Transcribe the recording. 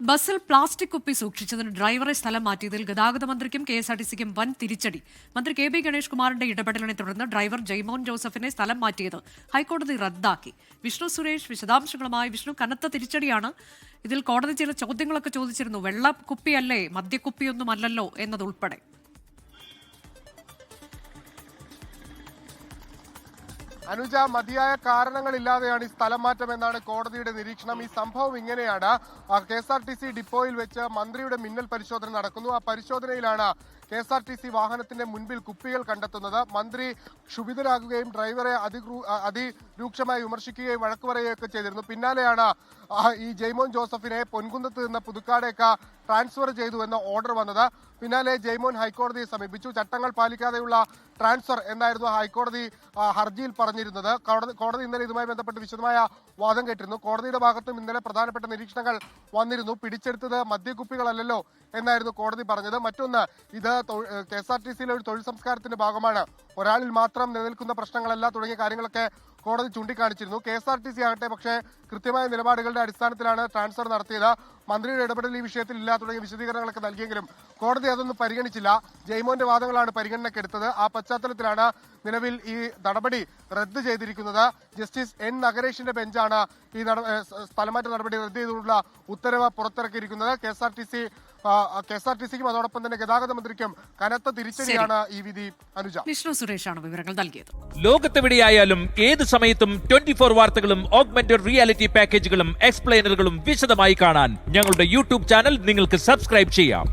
ബസ്സിൽ പ്ലാസ്റ്റിക് കുപ്പി സൂക്ഷിച്ചതിന് ഡ്രൈവറെ സ്ഥലം മാറ്റിയതിൽ ഗതാഗത മന്ത്രിക്കും കെ എസ് ആർ ടി സിക്കും വൻ തിരിച്ചടി. മന്ത്രി കെ ബി ഗണേഷ് കുമാറിന്റെ ഇടപെടലിനെ തുടർന്ന് ഡ്രൈവർ ജയ്മോൻ ജോസഫിനെ സ്ഥലം മാറ്റിയത് ഹൈക്കോടതി റദ്ദാക്കി. വിഷ്ണു സുരേഷ് വിശദാംശങ്ങളുമായി വിഷ്ണു കനത്ത തിരിച്ചടിയാണ്. ഇതിൽ കോടതി ചില ചോദ്യങ്ങളൊക്കെ ചോദിച്ചിരുന്നു. വെള്ള കുപ്പിയല്ലേ മദ്യക്കുപ്പിയൊന്നും അല്ലല്ലോ എന്നതുൾപ്പെടെ. അനുജ മതിയായ കാരണങ്ങളില്ലാതെയാണ് ഈ സ്ഥലം മാറ്റം എന്നാണ് കോടതിയുടെ നിരീക്ഷണം. ഈ സംഭവം ഇങ്ങനെയാണ്. K S R T C ഡിപ്പോയിൽ വെച്ച് മന്ത്രിയുടെ മിന്നൽ പരിശോധന നടക്കുന്നു. ആ പരിശോധനയിലാണ് K S R T C വാഹനത്തിന്റെ മുൻപിൽ കുപ്പികൾ കണ്ടെത്തുന്നത്. മന്ത്രി ക്ഷുഭിതരാകുകയും ഡ്രൈവറെ അതിരൂക്ഷമായി വിമർശിക്കുകയും വഴക്ക് പറയുകയൊക്കെ ചെയ്തിരുന്നു. പിന്നാലെയാണ് ഈ ജെയ്മോൻ ജോസഫിനെ പൊൻകുന്നത്ത് നിന്ന് പുതുക്കാടേക്ക് ട്രാൻസ്ഫർ ചെയ്തു എന്ന ഓർഡർ വന്നത്. പിന്നാലെ ജെയ്മോൻ ഹൈക്കോടതിയെ സമീപിച്ചു. ചട്ടങ്ങൾ പാലിക്കാതെയുള്ള ട്രാൻസ്ഫർ എന്നായിരുന്നു ഹൈക്കോടതി ഹർജിയിൽ പറഞ്ഞിരുന്നത്. കോടതി ഇന്നലെ ഇതുമായി ബന്ധപ്പെട്ട് വിശദമായ വാദം കേട്ടിരുന്നു. കോടതിയുടെ ഭാഗത്തും ഇന്നലെ പ്രധാനപ്പെട്ട നിരീക്ഷണങ്ങൾ വന്നിരുന്നു. പിടിച്ചെടുത്തത് മദ്യക്കുപ്പികളല്ലല്ലോ എന്നായിരുന്നു കോടതി പറഞ്ഞത്. മറ്റൊന്ന് ഇത് കെ എസ് ആർ ടി സിയിലെ ഒരു തൊഴിൽ സംസ്കാരത്തിന്റെ ഭാഗമാണ്. ഒരാളിൽ മാത്രം നിലനിൽക്കുന്ന പ്രശ്നങ്ങളല്ല തുടങ്ങിയ കാര്യങ്ങളൊക്കെ കോടതി ചൂണ്ടിക്കാണിച്ചിരുന്നു. K S R T C ആകട്ടെ പക്ഷേ കൃത്യമായ നിലപാടുകളുടെ അടിസ്ഥാനത്തിലാണ് ട്രാൻസ്ഫർ നടത്തിയത്. മന്ത്രിയുടെ ഇടപെടൽ ഈ വിഷയത്തിൽ ഇല്ല തുടങ്ങിയ വിശദീകരണങ്ങളൊക്കെ നൽകിയെങ്കിലും കോടതി അതൊന്നും പരിഗണിച്ചില്ല. ജയ്മോന്റെ വാദങ്ങളാണ് പരിഗണനയ്ക്ക് എടുത്തത്. ആ പശ്ചാത്തലത്തിലാണ് നിലവിൽ ഈ നടപടി റദ്ദ് ചെയ്തിരിക്കുന്നത്. ജസ്റ്റിസ് എൻ നഗരേഷിന്റെ ബെഞ്ചാണ് ഈ സ്ഥലമാറ്റ നടപടി റദ്ദ് ചെയ്തുകൊണ്ടുള്ള ഉത്തരവ് പുറത്തിറക്കിയിരിക്കുന്നത്. K S R T C K S R T സിക്കും അതോടൊപ്പം തന്നെ ഗതാഗത മന്ത്രിക്കും കനത്ത തിരിച്ചടിയാണ് ഈ വിധി അനുജ. വിഷ്ണു സുരേഷാണ് വിവരങ്ങൾ നൽകിയത്. ലോകത്തെവിടെയായാലും ഏത് സമയത്തും ട്വന്റി ഫോർ വാർത്തകളും ഓഗ്മെന്റഡ് റിയാലിറ്റി പാക്കേജുകളും എക്സ്പ്ലെയിനറുകളും വിശദമായി കാണാൻ ഞങ്ങളുടെ യൂട്യൂബ് ചാനൽ നിങ്ങൾക്ക് സബ്സ്ക്രൈബ് ചെയ്യാം.